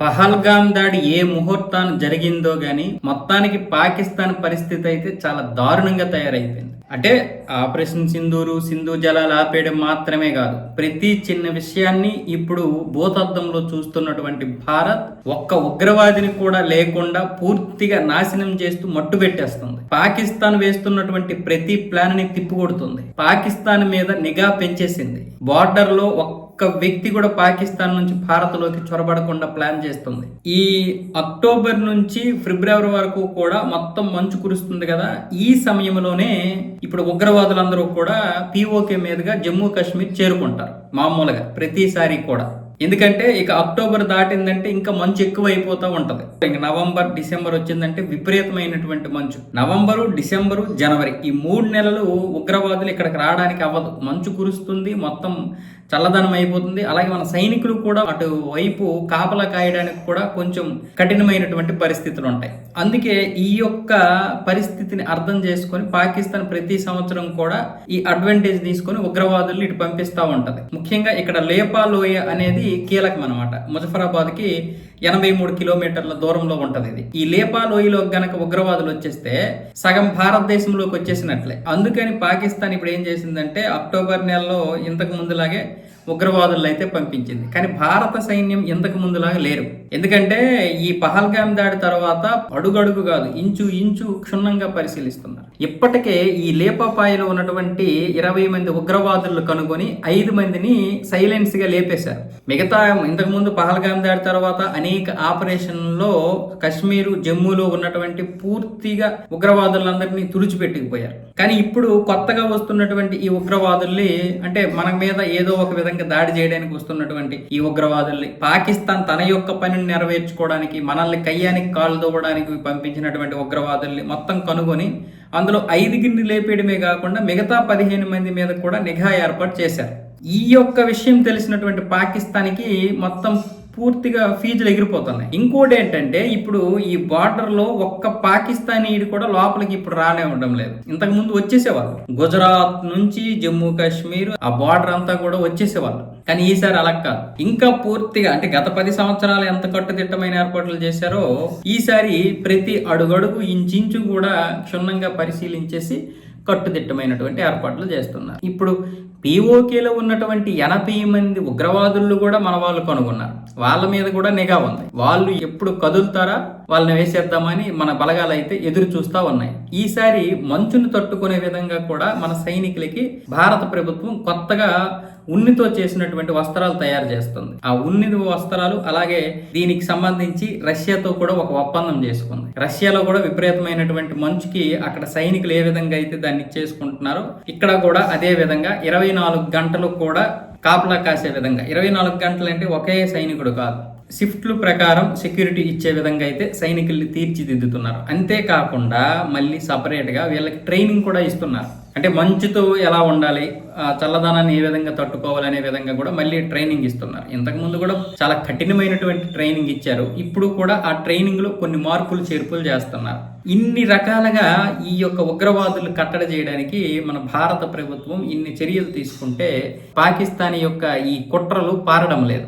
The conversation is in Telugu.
పహల్గామ్ దాడి ఏ ముహూర్తాన్ని జరిగిందో కానీ మొత్తానికి పాకిస్తాన్ పరిస్థితి అయితే చాలా దారుణంగా తయారైపోయింది. అంటే ఆపరేషన్ సింధూరు సింధు జలాలు ఆపేయడం మాత్రమే కాదు ప్రతి చిన్న విషయాన్ని ఇప్పుడు భూతద్దంలో చూస్తున్నటువంటి భారత్ ఒక్క ఉగ్రవాదిని కూడా లేకుండా పూర్తిగా నాశనం చేస్తూ మట్టు పెట్టేస్తుంది. పాకిస్తాన్ వేస్తున్నటువంటి ప్రతి ప్లాన్ని తిప్పికొడుతుంది. పాకిస్తాన్ మీద నిఘా పెంచేసింది. బార్డర్లో ఒక్క వ్యక్తి కూడా పాకిస్తాన్ నుంచి భారత్లోకి చొరబడకుండా ప్లాన్ చేస్తుంది. ఈ అక్టోబర్ నుంచి ఫిబ్రవరి వరకు కూడా మొత్తం మంచు కురుస్తుంది కదా. ఈ సమయంలోనే ఇప్పుడు ఉగ్రవాదులందరూ కూడా పీఓకే మీదుగా జమ్మూ కాశ్మీర్ చేరుకుంటారు. మామూలుగా ప్రతిసారి కూడా. ఎందుకంటే ఇక అక్టోబర్ దాటిందంటే ఇంకా మంచు ఎక్కువ అయిపోతూ ఉంటది. ఇంకా నవంబర్ డిసెంబర్ వచ్చిందంటే విపరీతమైనటువంటి మంచు. నవంబరు డిసెంబరు జనవరి ఈ మూడు నెలలు ఉగ్రవాదులు ఇక్కడికి రావడానికి అవ్వదు. మంచు కురుస్తుంది మొత్తం చల్లదనం అయిపోతుంది. అలాగే మన సైనికులు కూడా అటు వైపు కాపలా కాయడానికి కూడా కొంచెం కఠినమైనటువంటి పరిస్థితులు ఉంటాయి. అందుకే ఈ యొక్క పరిస్థితిని అర్థం చేసుకొని పాకిస్తాన్ ప్రతి సంవత్సరం కూడా ఈ అడ్వాంటేజ్ తీసుకొని ఉగ్రవాదుల్ని ఇటు పంపిస్తూ ఉంటది. ముఖ్యంగా ఇక్కడ లేపా లోయ అనేది కీలకం అనమాట ముజఫరాబాద్కి ఎనభై మూడు కిలోమీటర్ల దూరంలో ఉంటుంది ఇది. ఈ లేపా లోయలో గనక ఉగ్రవాదులు వచ్చేస్తే సగం భారతదేశంలోకి వచ్చేసినట్లే. అందుకని పాకిస్తాన్ ఇప్పుడు ఏం చేసిందంటే అక్టోబర్ నెలలో ఇంతకు ముందులాగే ఉగ్రవాదులను అయితే పంపించింది. కానీ భారత సైన్యం ఇంతకు ముందులాగా లేరు. ఎందుకంటే ఈ పహల్గామ్ దాడి తర్వాత అడుగడుగు కాదు ఇంచు ఇంచు క్షుణ్ణంగా పరిశీలిస్తున్నారు. ఇప్పటికే ఈ లేపాపాయలో ఉన్నటువంటి ఇరవై మంది ఉగ్రవాదులను కనుగొని ఐదు మందిని సైలెన్స్గా లేపేశారు. మిగతా ఇంతకు ముందు పహల్గామ్ దాడి తర్వాత అనేక ఆపరేషన్లో కశ్మీరు జమ్మూలో ఉన్నటువంటి పూర్తిగా ఉగ్రవాదులందరినీ తుడిచిపెట్టుకుపోయారు. కానీ ఇప్పుడు కొత్తగా వస్తున్నటువంటి ఈ ఉగ్రవాదుల్ని అంటే మన మీద ఏదో ఒక విధంగా దాడి చేయడానికి వస్తున్నటువంటి ఈ ఉగ్రవాదుల్ని పాకిస్తాన్ తన యొక్క పనిని నెరవేర్చుకోవడానికి మనల్ని కయ్యానికి కాళ్ళు దూవడానికి పంపించినటువంటి ఉగ్రవాదుల్ని మొత్తం కనుగొని అందులో ఐదుగురిని లేపేయడమే కాకుండా మిగతా పదిహేను మంది మీద కూడా నిఘా ఏర్పాటు చేశారు. ఈ యొక్క విషయం తెలిసినటువంటి పాకిస్తాన్కి మొత్తం పూర్తిగా ఫీజులు ఎగిరిపోతున్నాయి. ఇంకోటి ఏంటంటే ఇప్పుడు ఈ బార్డర్లో ఒక్క పాకిస్తానీయుడు కూడా లోపలికి ఇప్పుడు రానే ఉండడం లేదు. ఇంతకు ముందు వచ్చేసేవాళ్ళు. గుజరాత్ నుంచి జమ్మూ కాశ్మీర్ ఆ బార్డర్ అంతా కూడా వచ్చేసేవాళ్ళు. కానీ ఈసారి అలా కాదు. ఇంకా పూర్తిగా అంటే గత పది సంవత్సరాలు ఎంత కట్టుదిట్టమైన ఏర్పాట్లు చేశారో ఈసారి ప్రతి అడుగడుగు ఇంచించు కూడా క్షుణ్ణంగా పరిశీలించేసి కట్టుదిట్టమైనటువంటి ఏర్పాట్లు చేస్తున్నారు. ఇప్పుడు పీఓకేలో ఉన్నటువంటి ఎనభై మంది ఉగ్రవాదులు కూడా మన వాళ్ళు కనుగొన్నారు. వాళ్ళ మీద కూడా నిఘా ఉంది. వాళ్ళు ఎప్పుడు కదులుతారా? వాళ్ళని వేసేద్దామని మన బలగాలు అయితే ఎదురు చూస్తూ ఉన్నాయి. ఈసారి మంచును తట్టుకునే విధంగా కూడా మన సైనికులకి భారత ప్రభుత్వం కొత్తగా ఉన్నితో చేసినటువంటి వస్త్రాలు తయారు చేస్తుంది. ఆ ఉన్ని వస్త్రాలు అలాగే దీనికి సంబంధించి రష్యాతో కూడా ఒక ఒప్పందం చేసుకుంది. రష్యాలో కూడా విపరీతమైనటువంటి మంచుకి అక్కడ సైనికులు ఏ విధంగా అయితే దాన్ని ఇచ్చేసుకుంటున్నారో ఇక్కడ కూడా అదే విధంగా ఇరవై నాలుగు గంటలు కూడా కాపలా కాసే విధంగా. ఇరవై నాలుగు గంటలు అంటే ఒకే సైనికుడు కాదు. షిఫ్ట్లు ప్రకారం సెక్యూరిటీ ఇచ్చే విధంగా అయితే సైనికుల్ని తీర్చిదిద్దుతున్నారు. అంతేకాకుండా మళ్ళీ సపరేట్గా వీళ్ళకి ట్రైనింగ్ కూడా ఇస్తున్నారు. అంటే మంచుతో ఎలా ఉండాలి ఆ చల్లదనాన్ని ఏ విధంగా తట్టుకోవాలనే విధంగా కూడా మళ్ళీ ట్రైనింగ్ ఇస్తున్నారు. ఇంతకుముందు కూడా చాలా కఠినమైనటువంటి ట్రైనింగ్ ఇచ్చారు. ఇప్పుడు కూడా ఆ ట్రైనింగ్లో కొన్ని మార్పులు చేర్పులు చేస్తున్నారు. ఇన్ని రకాలుగా ఈ యొక్క ఉగ్రవాదులు కట్టడి చేయడానికి మన భారత ప్రభుత్వం ఇన్ని చర్యలు తీసుకుంటే పాకిస్తాన్ యొక్క ఈ కుట్రలు పారడం లేదు.